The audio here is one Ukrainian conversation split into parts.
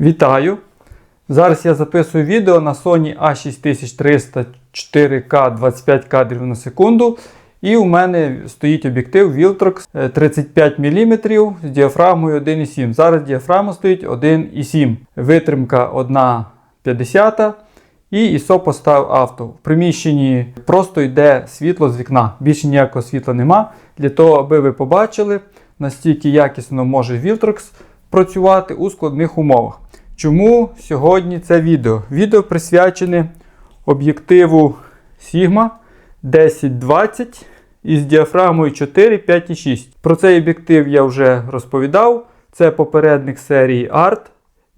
Вітаю! Зараз я записую відео на Sony A6300 4K 25 кадрів на секунду. І у мене стоїть об'єктив Viltrox е, 35 мм з діафрагмою 1,7. Зараз діафрагма стоїть 1,7. Витримка 1,50 і ISO поставив авто. В приміщенні просто йде світло з вікна. Більше ніякого світла нема. Для того, аби ви побачили, настільки якісно може Viltrox працювати у складних умовах. Чому сьогодні це відео? Відео присвячене об'єктиву Sigma 1020 із діафрагмою 4, 5 і 6. Про цей об'єктив я вже розповідав. Це попередник серії ART.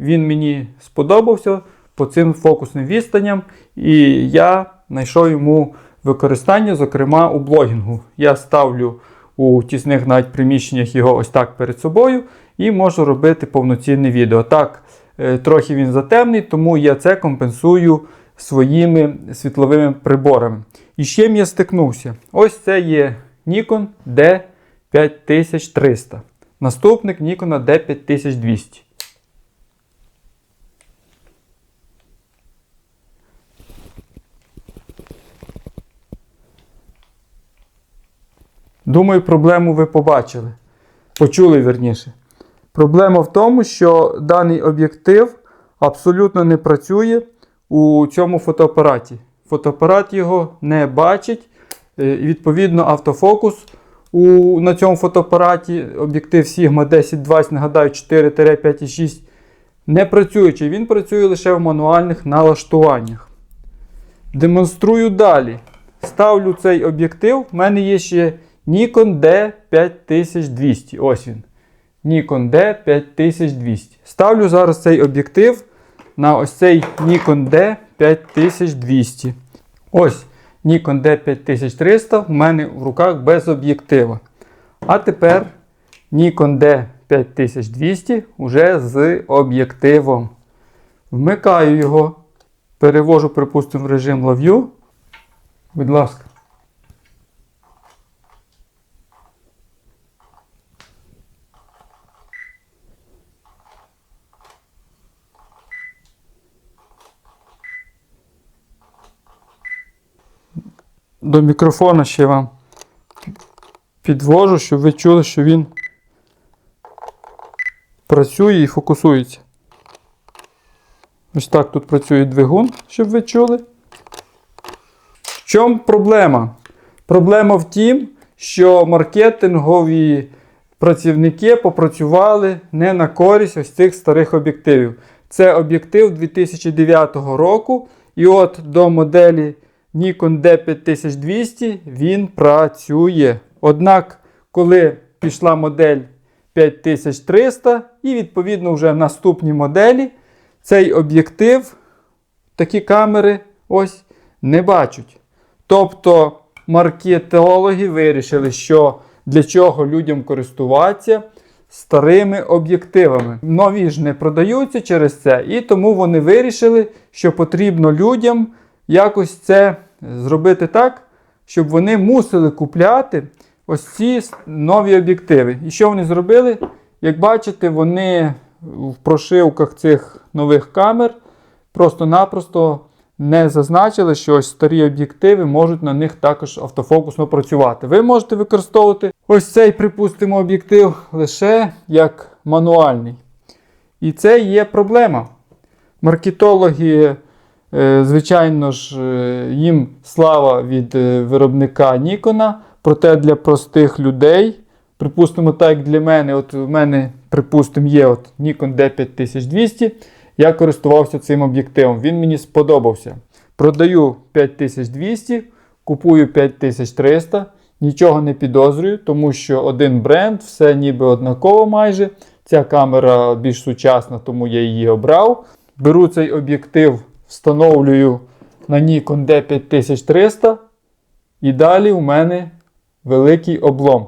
Він мені сподобався по цим фокусним відстанням, і я знайшов йому використання, зокрема у блогінгу. Я ставлю у тісних навіть приміщеннях його ось так перед собою і можу робити повноцінне відео. Так, е, трохи він затемний, тому я це компенсую своїми світловими приборами. І з чим я стикнувся? Ось це є Nikon D5300. Наступник Nikon D5200. Думаю, проблему ви побачили. Почули вірніше. Проблема в тому, що даний об'єктив абсолютно не працює у цьому фотоапараті. Фотоапарат його не бачить. Е, І відповідно автофокус у, на цьому фотоапараті, об'єктив Sigma 1020, нагадаю, 4-5,6, не працюючий. Він працює лише в мануальних налаштуваннях. Демонструю далі. Ставлю цей об'єктив. У мене є ще Nikon D5200. Ось він. Nikon D5200. Ставлю зараз цей об'єктив на ось цей Nikon D5200. Ось Nikon D5300 в мене в руках без об'єктива. А тепер Nikon D5200 вже з об'єктивом. Вмикаю його. Перевожу, припустимо, в режим лов'ю. Будь ласка. До мікрофона ще вам підвожу, щоб ви чули, що він працює і фокусується. Ось так тут працює двигун, щоб ви чули. В чому проблема? Проблема в тім, що маркетингові працівники попрацювали не на користь ось цих старих об'єктивів. Це об'єктив 2009 року, і от до моделі Nikon D5200 він працює. Однак, коли пішла модель 5300 і відповідно вже наступні моделі, цей об'єктив, такі камери ось не бачать. Тобто маркетологи вирішили, що для чого людям користуватися старими об'єктивами. Нові ж не продаються через це, і тому вони вирішили, що потрібно людям якось це зробити так, щоб вони мусили купляти ось ці нові об'єктиви. І що вони зробили? Як бачите, вони в прошивках цих нових камер просто-напросто не зазначили, що ось старі об'єктиви можуть на них також автофокусно працювати. Ви можете використовувати ось цей, припустимо, об'єктив лише як мануальний. І це є проблема. Маркетологи, звичайно ж, е, їм слава від е, виробника Нікона, проте для простих людей, припустимо, так як для мене, от у мене, припустимо, є от Nikon D5200, я користувався цим об'єктивом, він мені сподобався. Продаю 5200, купую 5300, нічого не підозрюю, тому що один бренд, все ніби однаково майже. Ця камера більш сучасна, тому я її обрав. Беру цей об'єктив, встановлюю на Nikon D5300, і далі у мене великий облом.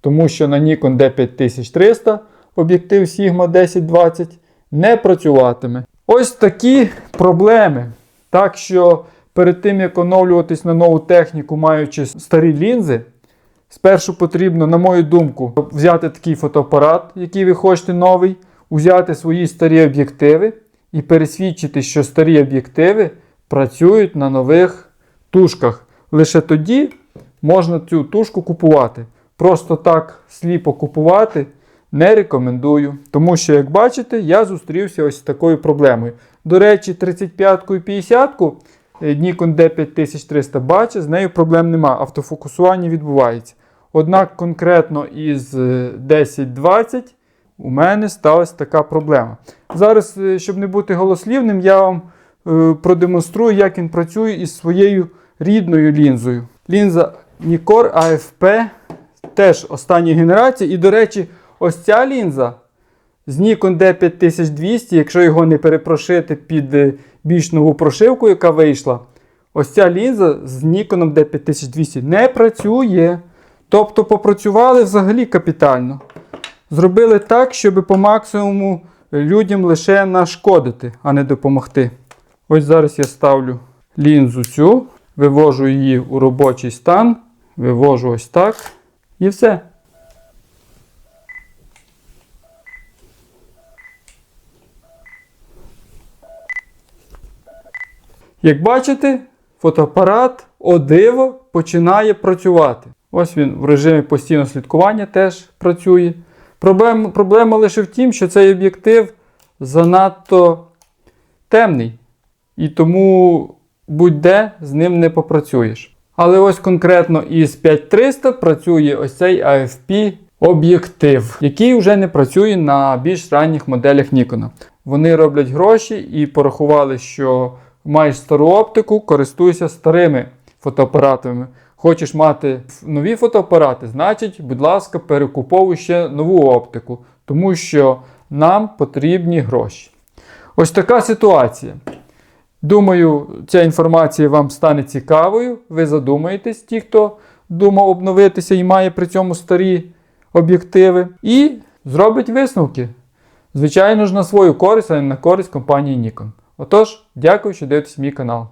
Тому що на Nikon D5300 об'єктив Sigma 1020 не працюватиме. Ось такі проблеми. Так що перед тим, як оновлюватись на нову техніку, маючи старі лінзи, спершу потрібно, на мою думку, взяти такий фотоапарат, який ви хочете новий, взяти свої старі об'єктиви і пересвідчити, що старі об'єктиви працюють на нових тушках. Лише тоді можна цю тушку купувати. Просто так сліпо купувати не рекомендую. Тому що, як бачите, я зустрівся ось з такою проблемою. До речі, 35-ку і 50-ку е, Nikon D5300 бачить, з нею проблем нема. Автофокусування відбувається. Однак конкретно із е, 1020 у мене сталася така проблема. Зараз, е, щоб не бути голослівним, я вам е, продемонструю, як він працює із своєю рідною лінзою. Лінза Nikkor AFP теж останньої генерації. І, до речі, ось ця лінза з Nikon D5200, якщо його не перепрошити під е, більш нову прошивку, яка вийшла, ось ця лінза з Nikon D5200 не працює. Тобто попрацювали взагалі капітально. Зробили так, щоб по максимуму людям лише нашкодити, а не допомогти. Ось зараз я ставлю лінзу цю, вивожу її у робочий стан, вивожу ось так. І все. Як бачите, фотоапарат о диво починає працювати. Ось він в режимі постійного слідкування теж працює. Проблема, проблема лише в тім, що цей об'єктив занадто темний. І тому будь-де з ним не попрацюєш. Але ось конкретно із 5300 працює ось цей AFP об'єктив, який вже не працює на більш ранніх моделях Nikon. Вони роблять гроші і порахували, що маєш стару оптику, користуйся старими фотоапаратами. Хочеш мати нові фотоапарати, значить, будь ласка, перекуповуй ще нову оптику, тому що нам потрібні гроші. Ось така ситуація. Думаю, ця інформація вам стане цікавою. Ви задумаєтесь, ті, хто думав обновитися і має при цьому старі об'єктиви, і зробить висновки. Звичайно ж, на свою користь, а не на користь компанії Nikon. Отож, дякую, що дивитесь мій канал.